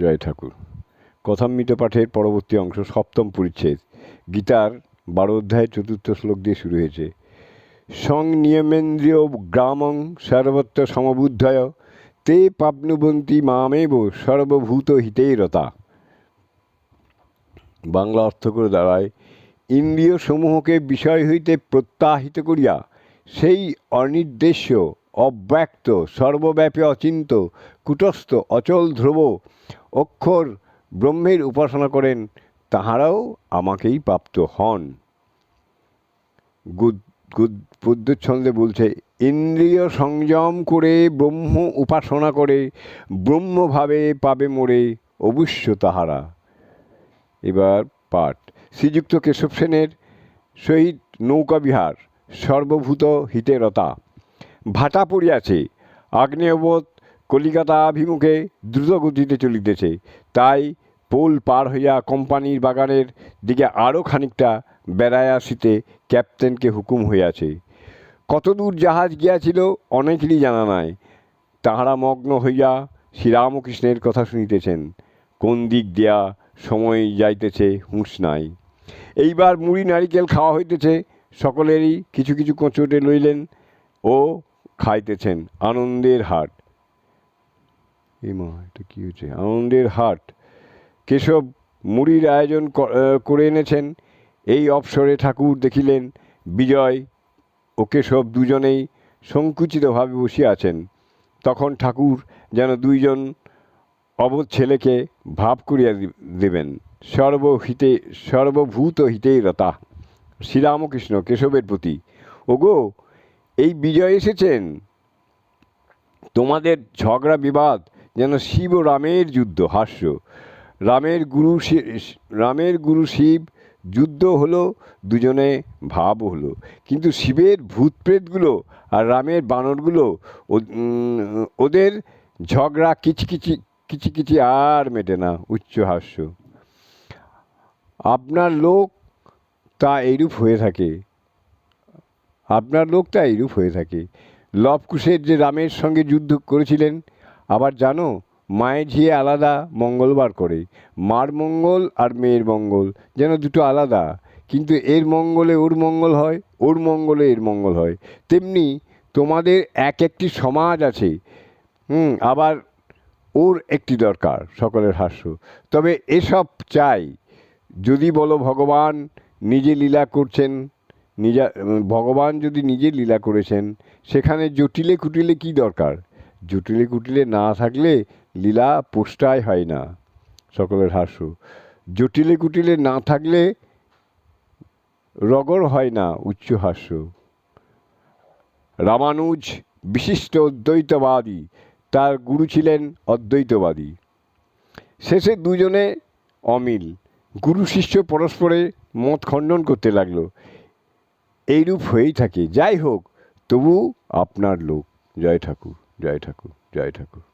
জয় ঠাকুর। কথামৃত পাঠের পরবর্তী অংশ সপ্তম পরিচ্ছেদ। গীতার বারো অধ্যায় চতুর্থ শ্লোক দিয়ে শুরু হয়েছে। সং নিয়মেন্দ্রিয় গ্রামং সর্বত্র সমবুদ্ধয়, তে পাবনুবন্তী মামেব সর্বভূত হিতেই রতা। বাংলা অর্থ করে দাঁড়ায় ইন্দ্রিয় সমূহকে বিষয় হইতে প্রত্যাহিত করিয়া সেই অনির্দেশ্য অব্যক্ত, সর্বব্যাপী অচিন্ত, কুটস্থ, অচল ধ্রুব, অক্ষর ব্রহ্মের উপাসনা করেন, তাহারাও আমাকেই প্রাপ্ত হন। গুদ পদ্যচ্ছন্দে বলছে, ইন্দ্রিয় সংযম করে ব্রহ্ম উপাসনা করে, ব্রহ্মভাবে পাবে মোরে অবশ্য তাহারা। এবার পাঠ। শ্রীযুক্ত কেশব সেনের সহিত নৌকাবিহার সর্বভূত হিতেরতা ভাটা পড়িয়াছে। আগ্নেয়বোধ কলিকাতাভিমুখে দ্রুতগতিতে চলিতেছে। তাই পোল পার হইয়া কোম্পানির বাগানের দিকে আরও খানিকটা বেড়ায় আসিতে ক্যাপ্টেনকে হুকুম হইয়াছে। কতদূর জাহাজ গিয়াছিল অনেকেরই জানা নাই। তাহারা মগ্ন হইয়া শ্রীরামকৃষ্ণের কথা শুনিতেছেন। কোন দিক দিয়া সময় যাইতেছে হুঁশ নাই। এইবার মুড়ি, নারিকেল খাওয়া হইতেছে। সকলেরই কিছু কিছু কোঁচটে লইলেন। ও খাইতেছেন, আনন্দের হাট। এই মা, এটা কী হয়েছে? আনন্দের হাট। কেশব মুড়ির আয়োজন করে এনেছেন। এই অবসরে ঠাকুর দেখিলেন বিজয় ও কেশব দুজনেই সংকুচিতভাবে বসিয়া আছেন। তখন ঠাকুর যেন দুইজন অবোধ ছেলেকে ভাব করিয়া দেবেন। সর্বহিতে, সর্বভূত হিতেই রতা শ্রীরামকৃষ্ণ কেশবের প্রতি। ওগো এই বিজয় এসেছেন। তোমাদের ঝগড়া বিবাদ যেন শিব ও রামের যুদ্ধ, হাস্য। রামের গুরু রামের গুরু শিব যুদ্ধ হলো, দুজনে ভাব হলো। কিন্তু শিবের ভূতপ্রেতগুলো আর রামের বানরগুলো ওদের ঝগড়া কিচকিচি, কিচিকিচি আর মেটে না, উচ্চ হাস্য। আপনার লোক তা এইরূপ হয়ে থাকে। আপনার লোকটা এইরূপ হয়ে থাকে। লবকুশের যে রামের সঙ্গে যুদ্ধ করেছিলেন, আবার জানো, মায়ের ঝিয়ে আলাদা মঙ্গলবার করে। মার মঙ্গল আর মেয়ের মঙ্গল, যেন দুটো আলাদা। কিন্তু এর মঙ্গলে ওর মঙ্গল হয়, ওর মঙ্গলে এর মঙ্গল হয়। তেমনি তোমাদের এক একটি সমাজ আছে। হুম, আবার ওর একটি দরকার, সকলের হাস্য। তবে এসব চাই। যদি বলো ভগবান, নিজে লীলা করছেন নিজা ভগবান যদি নিজে লীলা করেছেন, সেখানে জটিলে কুটিলে কি দরকার? জটিলে কুটিলে না থাকলে লীলা পোষ্টায় হয় না, সকলের হাস্য। জটিলে কুটিলে না থাকলে রগর হয় না, উচ্চ হাস্য। রামানুজ বিশিষ্ট অদ্বৈতবাদী, তার গুরু ছিলেন অদ্বৈতবাদী। শেষে দুজনে অমিল। গুরু শিষ্য পরস্পরে মত খণ্ডন করতে লাগল। এইরূপ হয়েই থাকে। যাই হোক তবু আপনার লোক। জয় ঠাকুর জয় ঠাকুর জয় ঠাকুর।